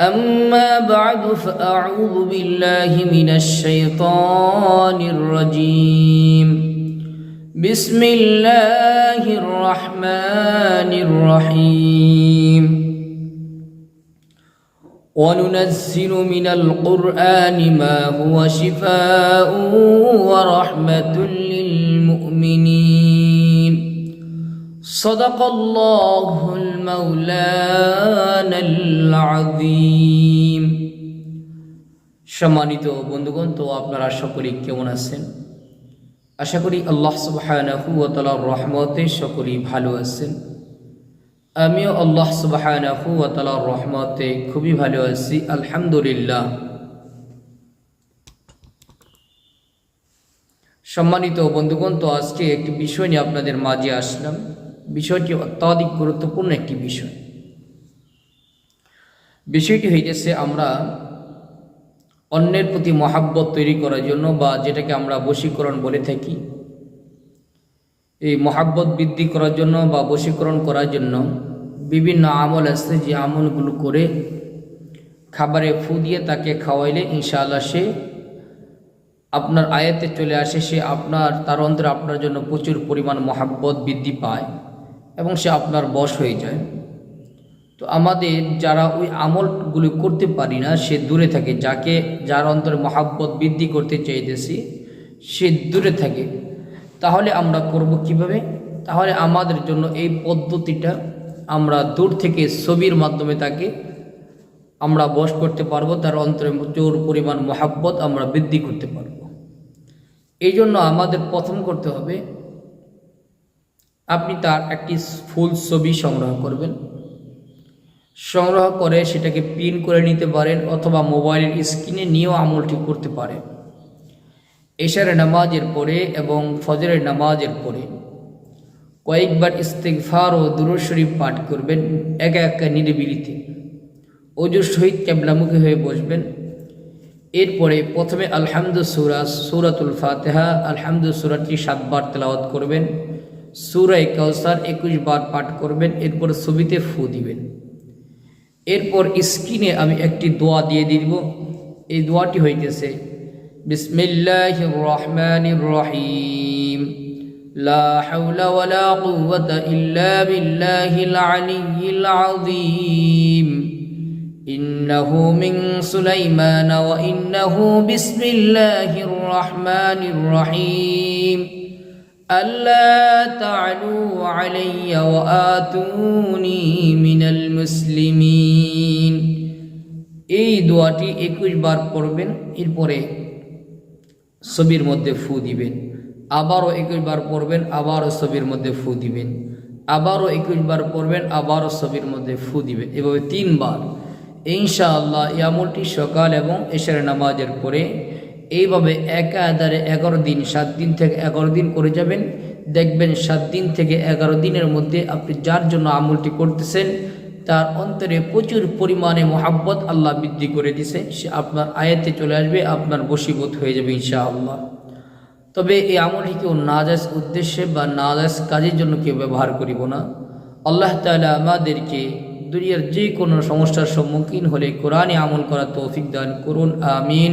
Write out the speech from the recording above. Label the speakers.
Speaker 1: أما بعد فأعوذ بالله من الشيطان الرجيم. بسم الله الرحمن الرحيم. وننزل من القرآن ما هو شفاء ورحمة للمؤمنين صدق الله المولانا العظيم সম্মানিত বন্ধুগণ তো আপনারা সকলেই কেমন আছেন আশা করি আল্লাহ সুবহানাহু ওয়া তাআলার রহমতে সকলেই ভালো আছেন আমিও আল্লাহ সুবহানাহু ওয়া তাআলার রহমতে খুবই ভালো আছি আলহামদুলিল্লাহ সম্মানিত বন্ধুগণ তো আজকে একটি বিষয় নিয়ে আপনাদের মাঝে আসলাম বিষয়টি অত্যাধিক গুরুত্বপূর্ণ একটি বিষয়। বিষয়টি হইতেছে আমরা অন্যের প্রতি মহাব্বত তৈরি করার জন্য বা যেটাকে আমরা বশীকরণ বলে থাকি। এই মহাব্বত বৃদ্ধি করার জন্য বা বশীকরণ করার জন্য বিভিন্ন আমল আছে যে আমলগুলো করে খাবারে ফু দিয়ে তাকে খাওয়াইলে ইনশাআল্লাহ সে আপনার আয়াতে চলে আসে, সে আপনার, তার অন্তরে আপনার জন্য প্রচুর পরিমাণ মহাব্বত বৃদ্ধি পায়। এবং সে আপনার বশ হয়ে যায়। তো আমাদের যারা ওই আমলগুলি করতে পারি না, সে দূরে থাকে। যাকে, যার অন্তরে মহাব্বত বৃদ্ধি করতে চাইতেছি, সে দূরে থাকে। তাহলে আমরা করব কীভাবে? তাহলে আমাদের জন্য এই পদ্ধতিটা আমরা দূর থেকে ছবির মাধ্যমে তাকে আমরা বশ করতে পারব। তার অন্তরে প্রচুর পরিমাণ মহাব্বত আমরা বৃদ্ধি করতে পারব। এই জন্য আমাদের প্রথম করতে হবে আপনি তার একটি ফুল ছবি সংগ্রহ করবেন। সংগ্রহ করে সেটাকে পিন করে নিতে পারেন অথবা মোবাইলের স্ক্রিনে নিয়েও আমলটি করতে পারেন। এশারের নামাজের পরে এবং ফজরের নামাজের পরে কয়েকবার ইস্তেকফার ও দুরুদ শরীফ পাঠ করবেন একা একা নিরিবিলিতে। অজুর সহিত ক্যাবলামুখী হয়ে বসবেন। এরপরে প্রথমে আলহামদু সুরা, সুরাতুল ফাতেহা আলহামদু সুরাটি সাতবার তেলাওয়াত করবেন। সুরাই কাউসার একুশ বার পাঠ করবেন এরপর ছবিতে ফু দিবেন এরপর স্ক্রিনে আমি একটি দোয়া দিয়ে দিব এই দোয়াটি হইতেছে বিসমিল্লাহ রহমান রহিম লা হাওলা ওয়ালা কুওয়াতা ইল্লা বিল্লাহিল আলিয়্যিল আযীম إنه من سليمان وإنه بسم الله الرحمن الرحيم ألا تعلوا علي وآتوني من المسلمين এই দোয়াটি একুশ বার পড়বেন এরপরে ছবির মধ্যে ফু দিবেন আবারও একুশ বার পড়বেন আবারও ছবির মধ্যে ফু দিবেন আবারও একুশ বার পড়বেন আবারও ছবির মধ্যে ফু দিবেন এভাবে তিনবার ইনশাআল্লাহ এই আমলটি সকাল এবং এশার নামাজের পরে এইভাবে একা আধারে এগারো দিন, সাত দিন থেকে এগারো দিন করে যাবেন। দেখবেন সাত দিন থেকে এগারো দিনের মধ্যে আপনি যার জন্য আমলটি করতেছেন, তার অন্তরে প্রচুর পরিমাণে মোহাব্বত আল্লাহ বৃদ্ধি করে দিছে। সে আপনার আয়াতে চলে আসবে, আপনার বশীভূত হয়ে যাবে ইনশাআল্লাহ। তবে এই আমলটি কেউ নাজাস উদ্দেশ্যে বা নাজাস কাজের জন্য কেউ ব্যবহার করিব না। আল্লাহ তালা আমাদেরকে দুনিয়ার যে কোনো সমস্যার সম্মুখীন হলে কোরআনে আমল করা তৌফিক দান করুন, আমিন।